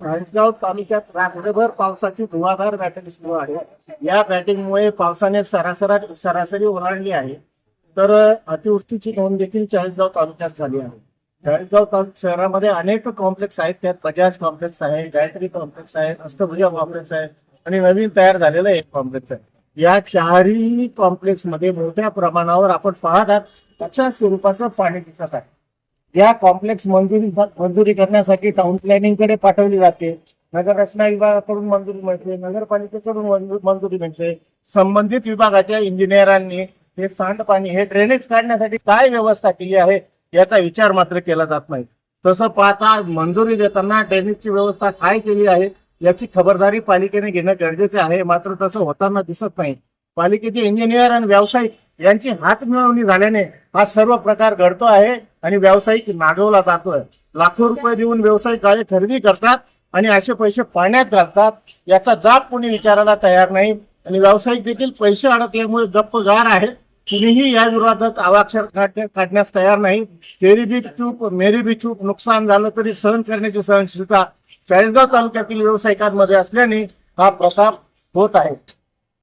चाळीसगाव तालुक्यात रात्रभर पावसाची धुवाधार बॅटिंग सुरू आहे. या बॅटिंगमुळे पावसाने सरासरा सरासरी ओलांडली आहे. तर अतिवृष्टीची नोंद देखील चाळीसगाव तालुक्यात झाली आहे. चाळीसगाव शहरामध्ये अनेक कॉम्प्लेक्स आहेत. त्यात बजाज कॉम्प्लेक्स आहे गायत्री कॉम्प्लेक्स आहे अष्टभुजा कॉम्प्लेक्स आहे आणि नवीन तयार झालेलं एक कॉम्प्लेक्स आहे. या चारही कॉम्प्लेक्समध्ये मोठ्या प्रमाणावर आपण पाहतात तशा स्वरूपाचं पाणी दिसत आहे. या कॉम्प्लेक्स मंजुरी मंजुरी करण्यासाठी टाउन प्लॅनिंगकडे पाठवली जाते. नगर रचना विभागाकडून मंजुरी मिळते नगरपालिकेकडून मंजुरी मिळते. संबंधित विभागाच्या इंजिनियरांनी हे सांडपाणी हे ड्रेनेज काढण्यासाठी काय व्यवस्था केली आहे याचा विचार मात्र केला जात नाही. तसं पाहता मंजुरी देताना ड्रेनेजची व्यवस्था काय केली आहे याची खबरदारी पालिकेने घेणं गरजेचे आहे मात्र तसं होताना दिसत नाही. पालिकेचे इंजिनियर आणि व्यावसायिक यांची हात मिळवणी झाल्याने हा सर्व प्रकार घडतो आहे आणि व्यावसायिक नागवला जातोय. लाखो रुपये देऊन व्यावसायिक गाळे खरेदी करतात आणि असे पैसे पाण्यात घालतात याचा जाब कोणी विचारायला तयार नाही. आणि व्यावसायिक देखील पैसे अडकल्यामुळे गप्पगार आहे कुणीही या विरोधात आवाक्षर काढण्यास तयार नाही. तेरी बी चूप मेरी बी चूप नुकसान झालं तरी सहन करण्याची सहनशीलता चाळीसगाव तालुक्यातील व्यावसायिकांमध्ये असल्याने हा प्रकार होत आहे.